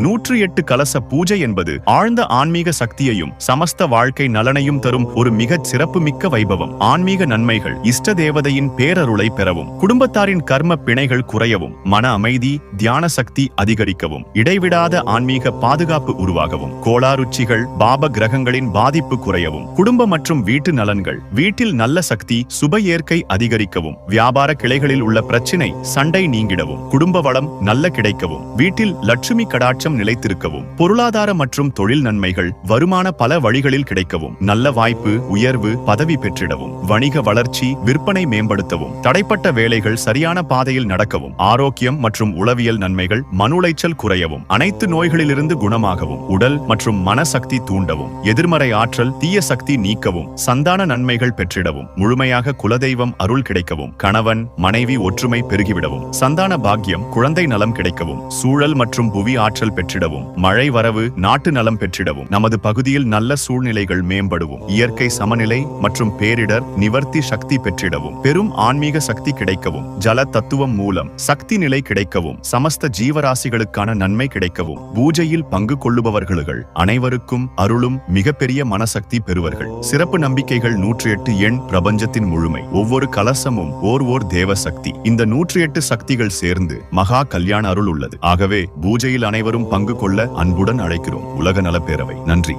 நூற்று எட்டு கலச பூஜை என்பது ஆழ்ந்த ஆன்மீக சக்தியையும் சமஸ்த வாழ்க்கை நலனையும் தரும் ஒரு மிகச் சிறப்புமிக்க வைபவம். ஆன்மீக நன்மைகள் இஷ்ட தேவதையின் பேரருளை பெறவும் குடும்பத்தாரின் கர்ம பிணைகள் குறையவும் மன அமைதி தியான சக்தி அதிகரிக்கவும் இடைவிடாத ஆன்மீக பாதுகாப்பு உருவாகவும் கோளாருச்சிகள் பாப கிரகங்களின் பாதிப்பு குறையவும் குடும்ப மற்றும் வீட்டு நலன்கள் வீட்டில் நல்ல சக்தி சுப ஏற்கை அதிகரிக்கவும் வியாபார கிளைகளில் உள்ள பிரச்சினை சண்டை நீங்கிடவும் குடும்ப வளம் நல்ல கிடைக்கவும் வீட்டில் லட்சுமி கடாட்சி முன்னேற்றம் நிலைத்திருக்கவும் பொருளாதார மற்றும் தொழில் நன்மைகள் வருமான பல வழிகளில் கிடைக்கவும் நல்ல வாய்ப்பு உயர்வு பதவி பெற்றிடவும் வணிக வளர்ச்சி விற்பனை மேம்படுத்தவும் தடைப்பட்ட வேலைகள் சரியான பாதையில் நடக்கவும் ஆரோக்கியம் மற்றும் உளவியல் நன்மைகள் மனுளைச்சல் குறையவும் அனைத்து நோய்களிலிருந்து குணமாகவும் உடல் மற்றும் மனசக்தி தூண்டவும் எதிர்மறை ஆற்றல் தீய சக்தி நீக்கவும் சந்தான நன்மைகள் பெற்றிடவும் முழுமையாக குலதெய்வம் அருள் கிடைக்கவும் கணவன் மனைவி ஒற்றுமை பெருகிவிடவும் சந்தான பாக்கியம் குழந்தை நலம் கிடைக்கவும் சூழல் மற்றும் புவி ஆற்றல் பெற்றிடவும். மழை வரவு நாட்டு நலம் பெற்றிடவும். நமது பகுதியில் நல்ல சூழ்நிலைகள் மேம்படுவோம். இயற்கை சமநிலை மற்றும் பேரிடர் நிவர்த்தி சக்தி பெற்றிடவும். பெரும் ஆன்மீக சக்தி கிடைக்கவும். ஜல தத்துவம் மூலம் சக்தி நிலை கிடைக்கவும். சமஸ்த ஜீவராசிகளுக்கான நன்மை கிடைக்கவும். பூஜையில் பங்கு கொள்ளுபவர்கள் அனைவருக்கும் அருளும் மிகப்பெரிய மனசக்தி பெறுவர்கள். சிறப்பு நம்பிக்கைகள் நூற்றி எட்டு எண் பிரபஞ்சத்தின் முழுமை. ஒவ்வொரு கலசமும் ஓர் ஓர் தேவ சக்தி இந்த நூற்றி எட்டு சக்திகள் சேர்ந்து மகா கல்யாண அருள் உள்ளது. ஆகவே பூஜையில் அனைவரும் பங்கு கொள்ள அன்புடன் அழைக்கிறோம். உலக நலப்பேரவை. நன்றி.